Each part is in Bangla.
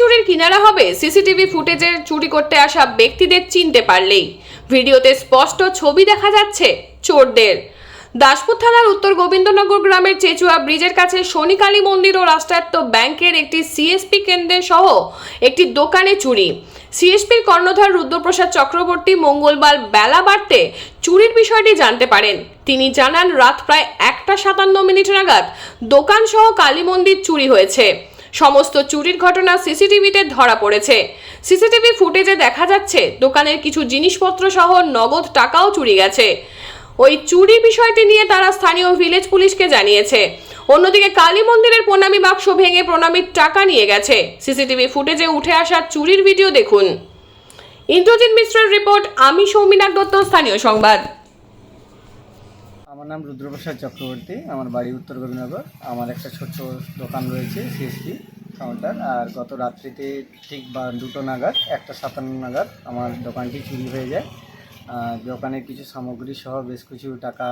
চুরির কিনারা হবে। সিসিটিভি ফুটেজের চুরি করতে আসা ব্যক্তিদের চিনতে পারলেই। ভিডিওতে স্পষ্ট ছবি দেখা যাচ্ছে চোরদের। দাসপুর থানার উত্তর গোবিন্দনগর গ্রামের চেচুয়া ব্রিজের কাছে শনিকালী মন্দির ও রাষ্ট্রায়ত্ত ব্যাংকের একটি সিএসপি কেন্দ্রের সহ একটি দোকানে চুরি। সিএসপির কর্ণধার রুদ্রপ্রসাদ চক্রবর্তী মঙ্গলবার বেলা বাড়তে চুরির বিষয়টি জানতে পারেন। তিনি জানান, রাত প্রায় একটা সাতান্ন মিনিট নাগাদ দোকান সহ কালী মন্দির চুরি হয়েছে। সমস্ত চুরির ঘটনা সিসিটিভিতে ধরা পড়েছে। সিসিটিভি ফুটেজে দেখা যাচ্ছে, দোকানের কিছু জিনিসপত্র সহ নগদ টাকাও চুরি গেছে। ওই চুরি বিষয়টি নিয়ে তারা স্থানীয় ভিলেজ পুলিশকে জানিয়েছে। অন্যদিকে কালী মন্দিরের প্রণামী বাক্স ভেঙে প্রণামীর টাকা নিয়ে গেছে। সিসিটিভি ফুটেজে উঠে আসা চুরির ভিডিও দেখুন। ইন্দ্রজিৎ মিশ্রের রিপোর্ট, আমি সৌমিনাক দত্ত, স্থানীয় সংবাদ। আমার নাম রুদ্রপ্রসাদ চক্রবর্তী, আমার বাড়ি উত্তর গোবিন্দনগর। আমার একটা ছোট্ট দোকান রয়েছে সিএসপি কাউন্টার আর গত রাত্রিতে ঠিক বা দুটো নাগাদ, একটা সাতান্ন নাগাদ আমার দোকানটি চুরি হয়ে যায়। দোকানের কিছু সামগ্রী সহ বেশ কিছু টাকা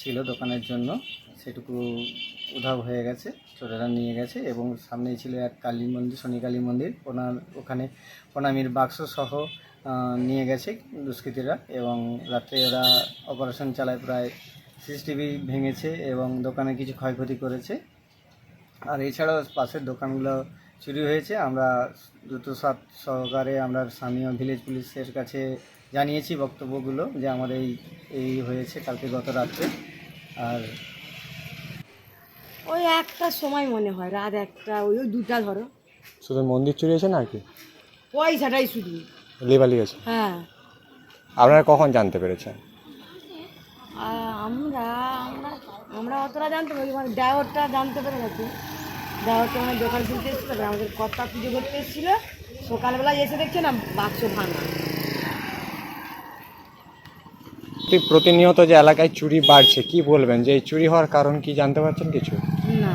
ছিল দোকানের জন্য, সেটুকু উধাও হয়ে গেছে, চোরেরা নিয়ে গেছে এবং সামনেই ছিল এক কালী মন্দির, শনি কালী মন্দির। ওনার ওখানে প্রণামীর বাক্স সহ নিয়ে গেছে দুষ্কৃতীরা এবং রাত্রে ওরা অপারেশন চালায় প্রায় সিসিটিভি ভেঙেছে এবং দোকানে কিছু ক্ষয়ক্ষতি করেছে। আর এছাড়াও পাশের দোকানগুলো চুরি হয়েছে। আমরা দ্রুত সাত সহকারে আমরা স্থানীয় ভিলেজ পুলিশের কাছে জানিয়েছি বক্তব্যগুলো যে আমাদের এই এই হয়েছে কালকে গত রাত্রে। আর ওই একটা সময় মনে হয় রাত একটা ওই ওই দুটা ধরো। শুধু মন্দির চুরি হয়েছে নাকি পয়সাটাই শুধু। লেবালি গেছে হ্যাঁ। আপনারা কখন জানতে পেরেছেন? আমরা আমরা আমরা অতটা জানতে পারি মানে ড্রাইভারটা জানতে পেরে গেছে। ড্রাইভারটা মানে দোকান খুলতে এসেছিল আমাদের কর্তা পুজো করতে এসেছিল। সকালবেলায় এসে দেখছে না বাক্স ভাঙা। প্রতিনিয়ত যে এলাকায় চুরি বাড়ছে কি বলবেন? যে এই চুরি হওয়ার কারণ কি জানতে পারছেন কিছু? না